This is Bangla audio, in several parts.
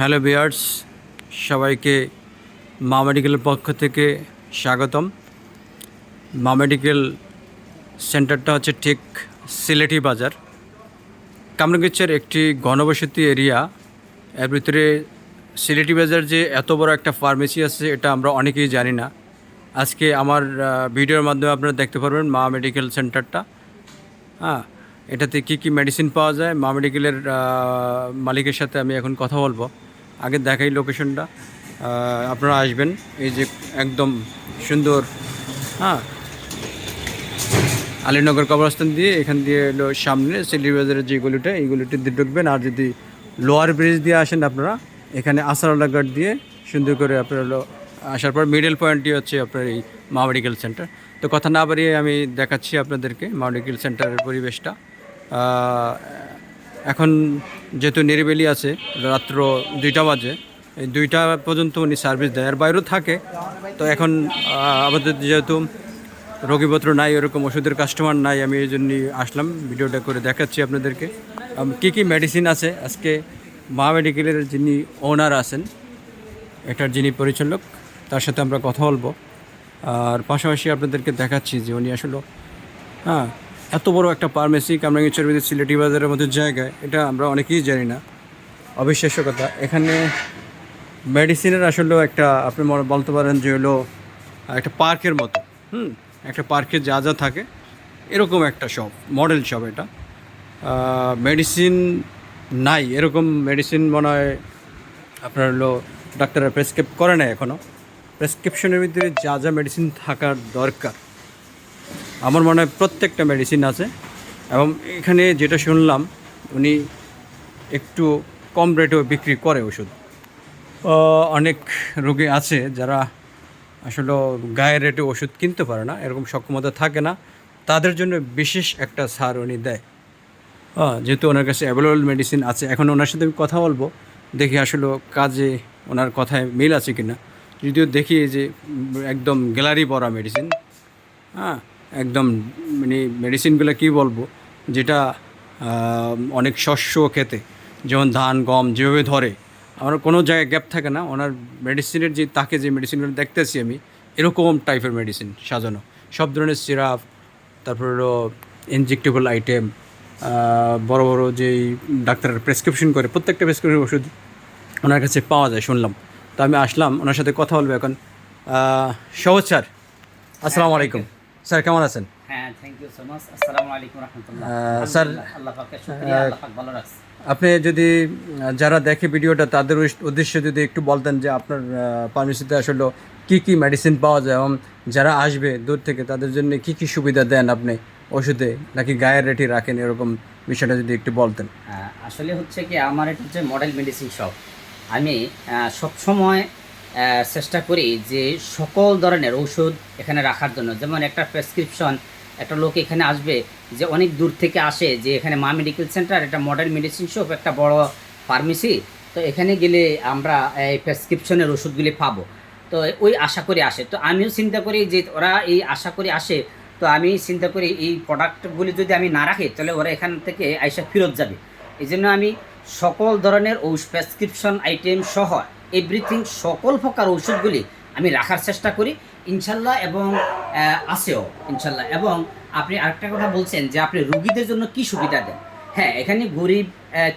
হ্যালো বিয়ার্স সবাইকে মা মেডিকেলের পক্ষ থেকে স্বাগতম। মা মেডিকেল সেন্টারটা হচ্ছে ঠিক সিলেটি বাজার। কামরাঙ্গীরচের একটি ঘনবসতি এরিয়া। এর ভিতরে সিলেটি বাজার যে এত বড় একটা ফার্মেসি আছে, এটা আমরা অনেকেই জানি না। আজকে আমার ভিডিওর মাধ্যমে আপনারা দেখতে পারবেন মা মেডিকেল সেন্টারটা। হ্যাঁ এটাতে কী কী মেডিসিন পাওয়া যায়, মা মেডিকেলের মালিকের সাথে আমি এখন কথা বলব। আগে দেখাই লোকেশনটা আপনারা আসবেন। এই যে একদম সুন্দর হ্যাঁ আলীনগর কবরস্থান দিয়ে এখান দিয়ে সামনে বাজারের যে গলিটা, এই গলিটা দিয়ে ঢুকবেন। আর যদি লোয়ার ব্রিজ দিয়ে আসেন আপনারা, এখানে আসারওয়ালা ঘাট দিয়ে সুন্দর করে আপনারা আসার পর মিডল পয়েন্টটি হচ্ছে আপনার এই মা মেডিকেল সেন্টার তো কথা না বাড়িয়ে আমি দেখাচ্ছি আপনাদেরকে মা মেডিকেল সেন্টারের পরিবেশটা। এখন যেহেতু নিরিবিলি আছে, রাত্র দুইটা বাজে, এই দুইটা পর্যন্ত উনি সার্ভিস দেয়। আর বাইরেও থাকে, তো এখন আমাদের যেহেতু রোগীপত্র নাই এরকম ওষুধের কাস্টমার নাই, আমি এই জন্যই আসলাম, ভিডিওটা করে দেখাচ্ছি আপনাদেরকে। কী কী মেডিসিন আছে? আজকে মা মেডিকেলের যিনি ওনার আছেন, এটার যিনি পরিচালক, তার সাথে আমরা কথা বলব। আর পাশাপাশি আপনাদেরকে দেখাচ্ছি যে উনি আসলে হ্যাঁ এত বড় একটা ফার্মেসি কামরাঙ্গীর ভিতরে সিলেটি বাজারের মতো জায়গায় এটা আমরা অনেকেই জানি না। অবিশ্বাস্য কথা। এখানে মেডিসিনের আসলেও একটা, আপনি বলতে পারেন যে হলো, একটা পার্কের মতো। হুম, একটা পার্কে যা যা থাকে, এরকম একটা শপ মডেল শপ এটা। মেডিসিন নাই, এরকম মেডিসিন মনে হয় আপনার হলো ডাক্তাররা প্রেসক্রিপ করে না এখনও প্রেসক্রিপশনের ভিতরে যা যা মেডিসিন থাকার দরকার আমার মনে হয় প্রত্যেকটা মেডিসিন আছে এবং এখানে যেটা শুনলাম, উনি একটু কম রেটেও বিক্রি করে ওষুধ। অনেক রোগী আছে যারা আসলে গায়ের রেটে ওষুধ কিনতে পারে না, এরকম সক্ষমতা থাকে না। তাদের জন্য বিশেষ একটা ছাড় উনি দেয়। হ্যাঁ যেহেতু ওনার কাছে অ্যাভেলেবল মেডিসিন আছে, এখন ওনার সাথে আমি কথা বলব, দেখি আসলে কাজে ওনার কথায় মিল আছে কি না যদিও দেখি যে একদম গ্যালারি ভরা মেডিসিন হ্যাঁ একদম মানে মেডিসিনগুলো কী বলব, যেটা অনেক শস্য খেতে, যেমন ধান, গম যেভাবে ধরে, আমার কোনো জায়গায় গ্যাপ থাকে না। ওনার মেডিসিনের যে, তাকে যে মেডিসিনগুলো দেখতেছি আমি, এরকম টাইপের মেডিসিন সাজানো। সব ধরনের সিরাপ, তারপর হলো ইনজেক্টেবল আইটেম বড় বড় যেই ডাক্তারের প্রেসক্রিপশন করে, প্রত্যেকটা প্রেসক্রিপশন ওষুধ ওনার কাছে পাওয়া যায়, শুনলাম। তো আমি আসলাম, ওনার সাথে কথা বলব এখন। সহজ স্যার, আসসালামু আলাইকুম। স্যার কেমন আছেন? হ্যাঁ থ্যাংক ইউ সো মাচ আসসালামু আলাইকুম রাহমাতুল্লাহ। স্যার আল্লাহ পাকের শুকরিয়া আল্লাহ পাক ভালো রাখছে। আপনি যদি যারা দেখে ভিডিওটা তাদের উদ্দেশ্যে যদি একটু বলতেন যে আপনার ফার্মেসিতে আসলে কী কী মেডিসিন পাওয়া যায় এবং যারা আসবে দূর থেকে তাদের জন্য কি কি সুবিধা দেন আপনি? ওষুধে নাকি গায়ের রেটি রাখেন? এরকম বিষয়টা যদি একটু বলতেন। আসলে হচ্ছে কি আমার এটা হচ্ছে মডেল মেডিসিন শপ আমি সবসময় চেষ্টা করি যে সকল ধরনের ঔষধ এখানে রাখার জন্য। যেমন একটা প্রেসক্রিপশন একটা লোক এখানে আসবে যে অনেক দূর থেকে আসে যে এখানে মা মেডিকেল সেন্টার একটা মডেল মেডিসিন শপ একটা বড় ফার্মেসি তো এখানে গেলে আমরা এই প্রেসক্রিপশনের ওষুধগুলি পাবো। তো ওই আশা করে আসে। তো আমিও চিন্তা করি যে ওরা এই আশা করে আসে, তো আমি চিন্তা করি এই প্রোডাক্টগুলি যদি আমি না রাখি, তাহলে ওরা এখান থেকে আইসা ফেরত যাবে। এই জন্য আমি সকল ধরনের ঔষ প্রেসক্রিপশন আইটেম সহ এভরিথিং সকল প্রকার ওষুধগুলি আমি রাখার চেষ্টা করি, ইনশাল্লাহ এবং আসেও ইনশাল্লাহ। এবং আপনি আরেকটা কথা বলছেন যে আপনি রুগীদের জন্য কি সুবিধা দেন? হ্যাঁ এখানে গরিব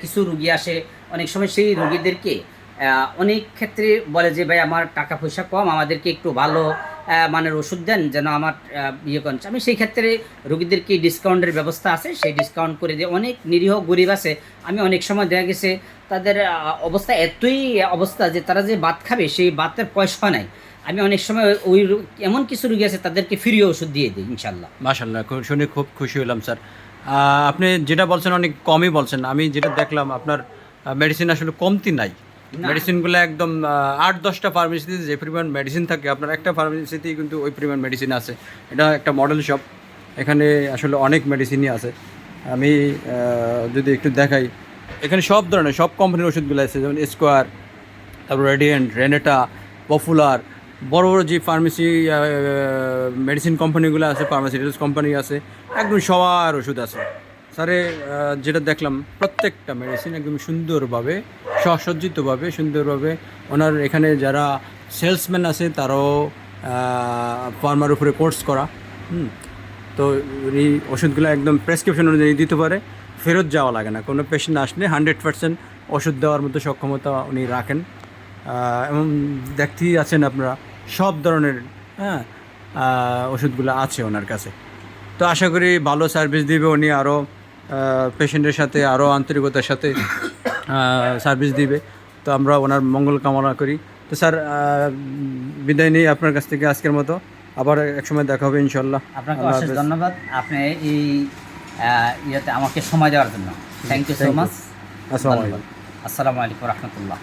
কিছু রুগী আসে, অনেক সময় সেই রুগীদেরকে অনেক ক্ষেত্রে বলে যে, ভাই, আমার টাকা পয়সা কম, আমাদেরকে একটু ভালো মানের ওষুধ দেন যেন আমার ইয়ে করেন। আমি সেই ক্ষেত্রে রুগীদেরকে ডিসকাউন্টের ব্যবস্থা আছে? সেই ডিসকাউন্ট করে দিয়ে অনেক নিরীহ গরিব আছে। আমি অনেক সময় দেখা গেছে, তাদের অবস্থা এতই অবস্থা যে তারা যে ভাত খাবে, সেই ভাতের পয়সা নাই। আমি অনেক সময় ওই এমন কিছু রুগী আছে, তাদেরকে ফ্রি ওষুধ দিয়ে দিই, ইনশাল্লাহ। মাশাল্লাহ শুনে খুব খুশি হলাম, স্যার। আপনি যেটা বলছেন, অনেক কমই বলছেন। আমি যেটা দেখলাম, আপনার মেডিসিন আসলে কমতি নাই। মেডিসিনগুলো একদম আট, দশটা ফার্মেসিতে যে পরিমাণ মেডিসিন থাকে, আপনার একটা ফার্মেসিতেই কিন্তু ওই পরিমাণ মেডিসিন আছে। এটা একটা মডেল শপ এখানে আসলে অনেক মেডিসিনই আছে। আমি যদি একটু দেখাই, এখানে সব ধরনের, সব কোম্পানির ওষুধগুলো আছে, যেমন স্কোয়ার তারপর রেডিয়েন্ট রেনেটা পপুলার বড় বড় যে ফার্মেসি মেডিসিন কোম্পানিগুলো আছে ফার্মাসিউটিক্যালস কোম্পানি আছে, একদম সবার ওষুধ আছে। স্যারে যেটা দেখলাম, প্রত্যেকটা মেডিসিন একদম সুন্দরভাবে সসজ্জিতভাবে, সুন্দরভাবে ওনার এখানে যারা সেলসম্যান আছে তারাও ফার্মার উপরে কোর্স করা, হুম। তো উনি ওষুধগুলো একদম প্রেসক্রিপশন অনুযায়ী দিতে পারে, ফেরত যাওয়া লাগে না। কোনো পেশেন্ট আসলে হান্ড্রেড পার্সেন্ট ওষুধ দেওয়ার মতো সক্ষমতা উনি রাখেন। এবং দেখতেই আছেন আপনারা, সব ধরনের হ্যাঁ ওষুধগুলো আছে ওনার কাছে। তো আশা করি ভালো সার্ভিস দিবে উনি আরও পেশেন্টের সাথে, আরও আন্তরিকতার সাথে। সার্ভিস দিবে। তো আমরা ওনার মঙ্গল কামনা করি। তো স্যার বিদায় নেই আপনার কাছ থেকে আজকের মতো। আবার একসময় দেখা হবে ইনশাল্লাহ আপনাকে অশেষ ধন্যবাদ। আপনি এই ইয়েতে আমাকে সময় দেওয়ার জন্য। থ্যাংক ইউ সো মাচ আসসালামু আলাইকুম। আসসালামু আলাইকুম রহমতুল্লাহ।